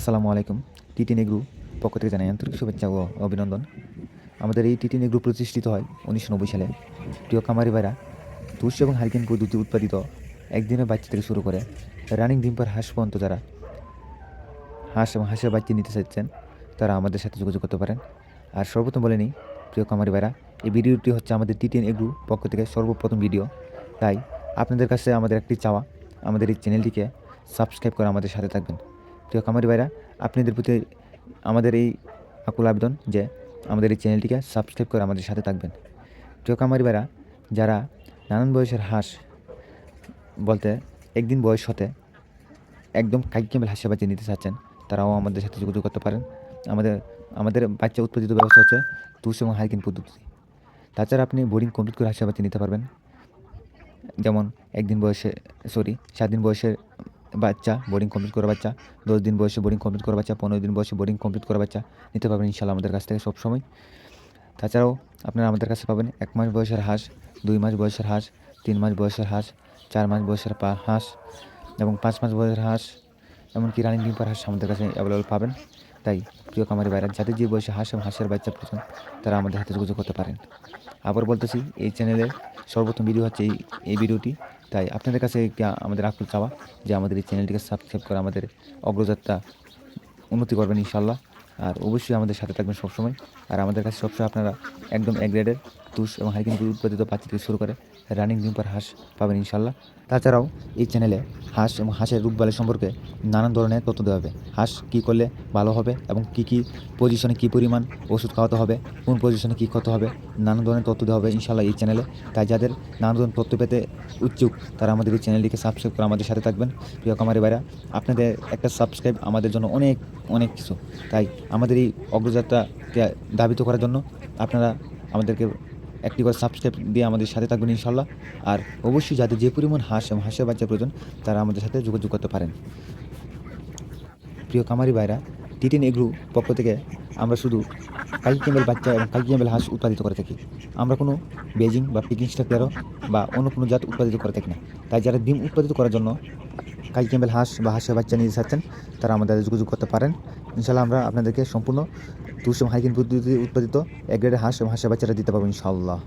আসসালামু আলাইকুম। টিটি নেগ্রু পক্ষ থেকে জানাই আন্তরিক শুভেচ্ছা ও অভিনন্দন। আমাদের এই টিটি নেগ্রু প্রতিষ্ঠিত হয় উনিশশো নব্বই সালে। প্রিয় খামারি ভাইরা, তুষ এবং হারিকেন পদ্ধতি উৎপাদিত একদিনের বাচ্চা থেকে শুরু করে রানিং ডিম্পার হাঁস পর্যন্ত যারা হাঁস এবং হাঁসের বাচ্চা নিতে চাচ্ছেন, তারা আমাদের সাথে যোগাযোগ করতে পারেন। আর সর্বপ্রথম বলে নিই, প্রিয় খামারি ভাইরা, এই ভিডিওটি হচ্ছে আমাদের টিটিএন এগ্রু পক্ষ থেকে সর্বপ্রথম ভিডিও। তাই আপনাদের কাছে আমাদের একটি চাওয়া, আমাদের এই চ্যানেলটিকে সাবস্ক্রাইব করে আমাদের সাথে থাকবেন। প্রিয় কামারি ভাইরা, আপনাদের প্রতি আমাদের এই আকুল আবেদন যে আমাদের এই চ্যানেলটিকে সাবস্ক্রাইব করে আমাদের সাথে থাকবেন। প্রিয় খামারি ভাইরা, যারা নানান বয়সের হাঁস বলতে একদিন বয়স হতে একদম কাইক ক্যামেল হাসি বাচ্চা নিতে চাচ্ছেন, তারাও আমাদের সাথে যোগাযোগ করতে পারেন। আমাদের আমাদের বাচ্চা উৎপাদিত ব্যবস্থা হচ্ছে তুষ এবং হাইকিন পদ্ধতি। তাছাড়া আপনি বোর্ডিং কমপ্লিট করে হাসি বাচ্চা নিতে পারবেন। যেমন একদিন বয়সে সরি সাত দিন বয়সের বাচ্চা বোর্ডিং কমপ্লিট করা বাচ্চা, দশ দিন বয়সে বোর্ডিং কমপ্লিট করা বাচ্চা, পনেরো দিন বয়সে বোর্ডিং কমপ্লিট করা বাচ্চা, নিতে পারবেন ইনশাল্লাহ আমাদের কাছ থেকে সবসময়। তাছাড়াও আপনারা আমাদের কাছে পাবেন এক মাস বয়সের হাঁস, দুই মাস বয়সের হাঁস, তিন মাস বয়সের হাঁস, চার মাস বয়সের পা হাঁস এবং পাঁচ মাস বয়সের হাঁস। এমনকি রানিং ডিম্পার হাঁস আমাদের কাছে অ্যাভেলেবল পাবেন। তাই প্রিয় কামারি বাইরা যাদের যে বয়সে হাঁস এবং হাঁসের বাচ্চা প্রয়োজন, তারা আমাদের হাতে যোগাযোগ করতে পারেন। আবার বলতেছি, এই চ্যানেলের সর্বপ্রথম ভিডিও হচ্ছে এই এই ভিডিওটি তাই আপনাদের কাছে আমাদের আকুল চাওয়া যে আমাদের এই চ্যানেলটিকে সাবস্ক্রাইব করে আমাদের অগ্রযাত্রা উন্নতি করবেন ইনশাল্লাহ আর অবশ্যই আমাদের সাথে থাকবেন সবসময়। আর আমাদের কাছে সবসময় আপনারা একদম এক গ্রেডের তুষ এবং হাইকিং উৎপাদিত বাচ্চা থেকে শুরু করে রানিং ডিম্পার হাঁস পাবেন ইনশাল্লাহ তাছাড়াও এই চ্যানেলে হাঁস এবং হাঁসের রোগবালাই সম্পর্কে নানান ধরনের তথ্য দেওয়া হবে। হাঁস কী করলে ভালো হবে এবং কী কী পজিশনে কী পরিমাণ ওষুধ খাওয়াতে হবে, কোন পজিশনে কী করতে হবে, নানান ধরনের তথ্য দেওয়া হবে ইনশাল্লাহ এই চ্যানেলে তাই যাদের নানান ধরনের তথ্য পেতে উৎসুক তারা আমাদের এই চ্যানেলটিকে সাবস্ক্রাইব করে আমাদের সাথে থাকবেন। প্রিয় কামারি ভাইরা, আপনাদের একটা সাবস্ক্রাইব আমাদের জন্য অনেক অনেক কিছু। তাই আমাদের এই অগ্রযাত্রাকে ধাবিত করার জন্য আপনারা আমাদেরকে একটি করে সাবস্ক্রাইব দিয়ে আমাদের সাথে থাকবেন ইনশাল্লাহ আর অবশ্যই যাদের যে পরিমাণ হাঁস এবং হাঁসের বাচ্চা প্রয়োজন, তারা আমাদের সাথে যোগাযোগ করতে পারেন। প্রিয় কামারি ভাইরা টিটিন এগ্রু পক্ষ থেকে আমরা শুধু ক্যাম্বেল বাচ্চা এবং কাকি ক্যাম্বেল হাঁস উৎপাদিত করে থাকি। আমরা কোনো বেজিং বা পিকিং স্টাকেরও বা অন্য কোনো জাত উৎপাদিত করে থাকি না। তাই যারা ডিম উৎপাদিত করার জন্য কাকি ক্যাম্বেল হাঁস বা হাঁসের বাচ্চা নিয়ে চাচ্ছেন, তারা আমাদের যোগাযোগ করতে পারেন। ইনশাল্লাহ আমরা আপনাদেরকে সম্পূর্ণ এবং হাইকিন উৎপাদিত এক গ্রেডের হাঁস এবং হাঁসের বাচ্চারা দিতে পারব ইনশাল্লাহ